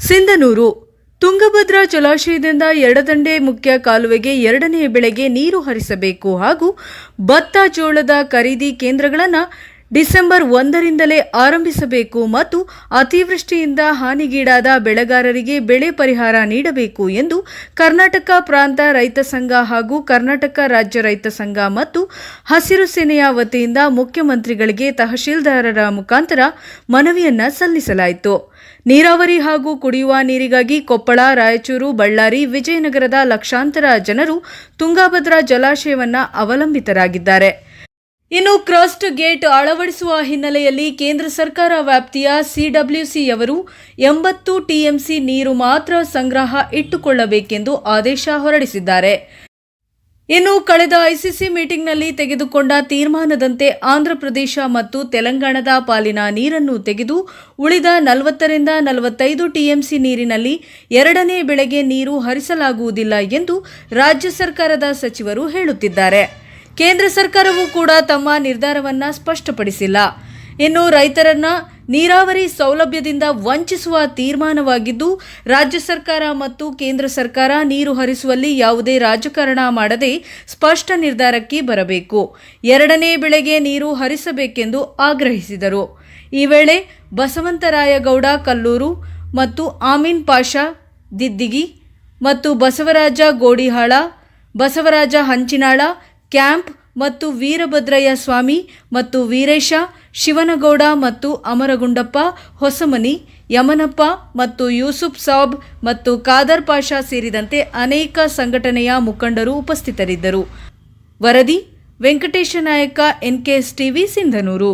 ಸಿಂಧನೂರು. ತುಂಗಭದ್ರಾ ಜಲಾಶಯದಿಂದ ಎಡದಂಡೆ ಮುಖ್ಯ ಕಾಲುವೆಗೆ ಎರಡನೇ ಬೆಳೆಗೆ ನೀರು ಹರಿಸಬೇಕು ಹಾಗೂ ಭತ್ತ ಜೋಳದ ಖರೀದಿ ಕೇಂದ್ರಗಳನ್ನು ಡಿಸೆಂಬರ್ ಒಂದರಿಂದಲೇ ಆರಂಭಿಸಬೇಕು ಮತ್ತು ಅತಿವೃಷ್ಟಿಯಿಂದ ಹಾನಿಗೀಡಾದ ಬೆಳೆಗಾರರಿಗೆ ಬೆಳೆ ಪರಿಹಾರ ನೀಡಬೇಕು ಎಂದು ಕರ್ನಾಟಕ ಪ್ರಾಂತ ರೈತ ಸಂಘ ಹಾಗೂ ಕರ್ನಾಟಕ ರಾಜ್ಯ ರೈತ ಸಂಘ ಮತ್ತು ಹಸಿರು ಸೇನೆಯ ವತಿಯಿಂದ ಮುಖ್ಯಮಂತ್ರಿಗಳಿಗೆ ತಹಶೀಲ್ದಾರರ ಮುಖಾಂತರ ಮನವಿಯನ್ನ ಸಲ್ಲಿಸಲಾಯಿತು. ನೀರಾವರಿ ಹಾಗೂ ಕುಡಿಯುವ ನೀರಿಗಾಗಿ ಕೊಪ್ಪಳ, ರಾಯಚೂರು, ಬಳ್ಳಾರಿ, ವಿಜಯನಗರದ ಲಕ್ಷಾಂತರ ಜನರು ತುಂಗಾಭದ್ರಾ ಜಲಾಶಯವನ್ನು ಅವಲಂಬಿತರಾಗಿದ್ದಾರೆ. ಇನ್ನು ಕ್ರಸ್ಟ್ ಗೇಟ್ ಅಳವಡಿಸುವ ಹಿನ್ನೆಲೆಯಲ್ಲಿ ಕೇಂದ್ರ ಸರ್ಕಾರ ವ್ಯಾಪ್ತಿಯ ಸಿಡಬ್ಲ್ಯೂಸಿಯವರು ಎಂಬತ್ತು ಟಿಎಂಸಿ ನೀರು ಮಾತ್ರ ಸಂಗ್ರಹ ಇಟ್ಟುಕೊಳ್ಳಬೇಕೆಂದು ಆದೇಶ ಹೊರಡಿಸಿದ್ದಾರೆ. ಇನ್ನು ಕಳೆದ ಐಸಿಸಿ ಮೀಟಿಂಗ್ನಲ್ಲಿ ತೆಗೆದುಕೊಂಡ ತೀರ್ಮಾನದಂತೆ ಆಂಧ್ರಪ್ರದೇಶ ಮತ್ತು ತೆಲಂಗಾಣದ ಪಾಲಿನ ನೀರನ್ನು ತೆಗೆದು ಉಳಿದ ನಲವತ್ತರಿಂದ ನಲವತ್ತೈದು ಟಿಎಂಸಿ ನೀರಿನಲ್ಲಿ ಎರಡನೇ ಬೆಳೆಗೆ ನೀರು ಹರಿಸಲಾಗುವುದಿಲ್ಲ ಎಂದು ರಾಜ್ಯ ಸರ್ಕಾರದ ಸಚಿವರು ಹೇಳುತ್ತಿದ್ದಾರೆ. ಕೇಂದ್ರ ಸರ್ಕಾರವೂ ಕೂಡ ತಮ್ಮ ನಿರ್ಧಾರವನ್ನ ಸ್ಪಷ್ಟಪಡಿಸಿಲ್ಲ. ಇನ್ನು ರೈತರನ್ನ ನೀರಾವರಿ ಸೌಲಭ್ಯದಿಂದ ವಂಚಿಸುವ ತೀರ್ಮಾನವಾಗಿದ್ದು, ರಾಜ್ಯ ಸರ್ಕಾರ ಮತ್ತು ಕೇಂದ್ರ ಸರ್ಕಾರ ನೀರು ಹರಿಸುವಲ್ಲಿ ಯಾವುದೇ ರಾಜಕಾರಣ ಮಾಡದೆ ಸ್ಪಷ್ಟ ನಿರ್ಧಾರಕ್ಕೆ ಬರಬೇಕು. ಎರಡನೇ ಬೆಳೆಗೆ ನೀರು ಹರಿಸಬೇಕೆಂದು ಆಗ್ರಹಿಸಿದರು. ಈ ವೇಳೆ ಬಸವಂತರಾಯಗೌಡ ಕಲ್ಲೂರು ಮತ್ತು ಆಮೀನ್ ಪಾಷಾ, ದಿದ್ದಿಗಿ ಮತ್ತು ಬಸವರಾಜ ಗೋಡಿಹಾಳ, ಬಸವರಾಜ ಹಂಚಿನಾಳ ಕ್ಯಾಂಪ್ ಮತ್ತು ವೀರಭದ್ರಯ್ಯ ಸ್ವಾಮಿ ಮತ್ತು ವೀರೇಶ, ಶಿವನಗೌಡ ಮತ್ತು ಅಮರಗುಂಡಪ್ಪ, ಹೊಸಮನಿ, ಯಮನಪ್ಪ ಮತ್ತು ಯೂಸುಫ್ ಸಾಬ್ ಮತ್ತು ಖಾದರ್ ಪಾಷಾ ಸೇರಿದಂತೆ ಅನೇಕ ಸಂಘಟನೆಯ ಮುಖಂಡರು ಉಪಸ್ಥಿತರಿದ್ದರು. ವರದಿ ವೆಂಕಟೇಶ ನಾಯಕ ಎನ್ಕೆಎಸ್ ಟಿವಿ, ಸಿಂಧನೂರು.